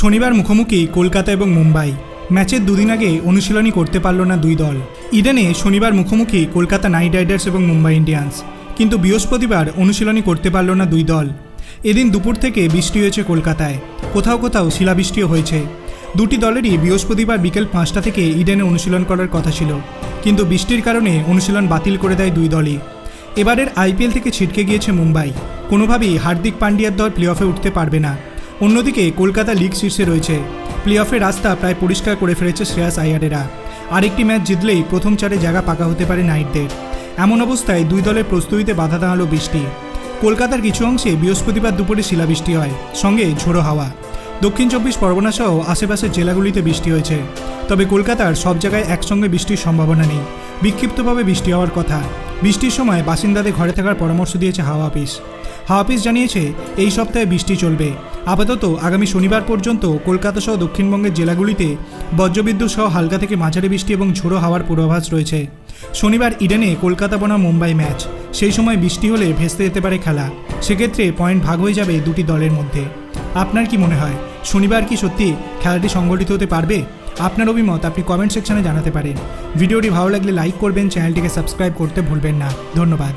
শনিবার মুখোমুখি কলকাতা এবং মুম্বাই। ম্যাচের দুদিন আগে অনুশীলনী করতে পারল না দুই দল। ইডেনে শনিবার মুখোমুখি কলকাতা নাইট রাইডার্স এবং মুম্বাই ইন্ডিয়ান্স। কিন্তু বৃহস্পতিবার অনুশীলনী করতে পারল না দুই দল। এদিন দুপুর থেকে বৃষ্টি হয়েছে কলকাতায়। কোথাও কোথাও শিলাবৃষ্টিও হয়েছে। দুটি দলেরই বৃহস্পতিবার বিকেল পাঁচটা থেকে ইডেনে অনুশীলন করার কথা ছিল। কিন্তু বৃষ্টির কারণে অনুশীলন বাতিল করে দেয় দুই দলই। এবারের আইপিএল থেকে ছিটকে গিয়েছে মুম্বাই। কোনোভাবেই হার্দিক পান্ডিয়ার দল প্লে অফে উঠতে পারবে না। অন্যদিকে কলকাতা লিগ শীর্ষে রয়েছে। প্লে অফের রাস্তা প্রায় পরিষ্কার করে ফেলেছে শ্রেয়াস আয়ারেরা। আরেকটি ম্যাচ জিতলেই প্রথম চারে জায়গা পাকা হতে পারে নাইটদের। এমন অবস্থায় দুই দলের প্রস্তুতিতে বাধা দাঁড়াল বৃষ্টি। কলকাতার কিছু অংশে বৃহস্পতিবার দুপুরে শিলাবৃষ্টি হয়, সঙ্গে ঝোড়ো হাওয়া। দক্ষিণ চব্বিশ পরগনা সহ আশেপাশের জেলাগুলিতে বৃষ্টি হয়েছে। তবে কলকাতার সব জায়গায় একসঙ্গে বৃষ্টির সম্ভাবনা নেই। বিক্ষিপ্তভাবে বৃষ্টি হওয়ার কথা। বৃষ্টির সময় বাসিন্দাদের ঘরে থাকার পরামর্শ দিয়েছে হাওয়া অফিস। হাওয়া অফিস জানিয়েছে, এই সপ্তাহে বৃষ্টি চলবে। আপাতত আগামী শনিবার পর্যন্ত কলকাতা সহ দক্ষিণবঙ্গের জেলাগুলিতে বজ্রবিদ্যুৎ সহ হালকা থেকে মাঝারি বৃষ্টি এবং ঝোড়ো হাওয়ার পূর্বাভাস রয়েছে। শনিবার ইডেনে কলকাতা বনাম মুম্বাই ম্যাচ। সেই সময় বৃষ্টি হলে ভেস্তে যেতে পারে খেলা। সেক্ষেত্রে পয়েন্ট ভাগ হয়ে যাবে দুটি দলের মধ্যে। আপনার কি মনে হয়? শনিবার কি সত্যি খেলাটি সংগঠিত হতে পারবে? আপনার অভিমত আপনি কমেন্ট সেকশনে জানাতে পারেন। ভিডিওটি ভালো লাগলে লাইক করবেন চ্যানেলটিকে সাবস্ক্রাইব করতে ভুলবেন না। ধন্যবাদ।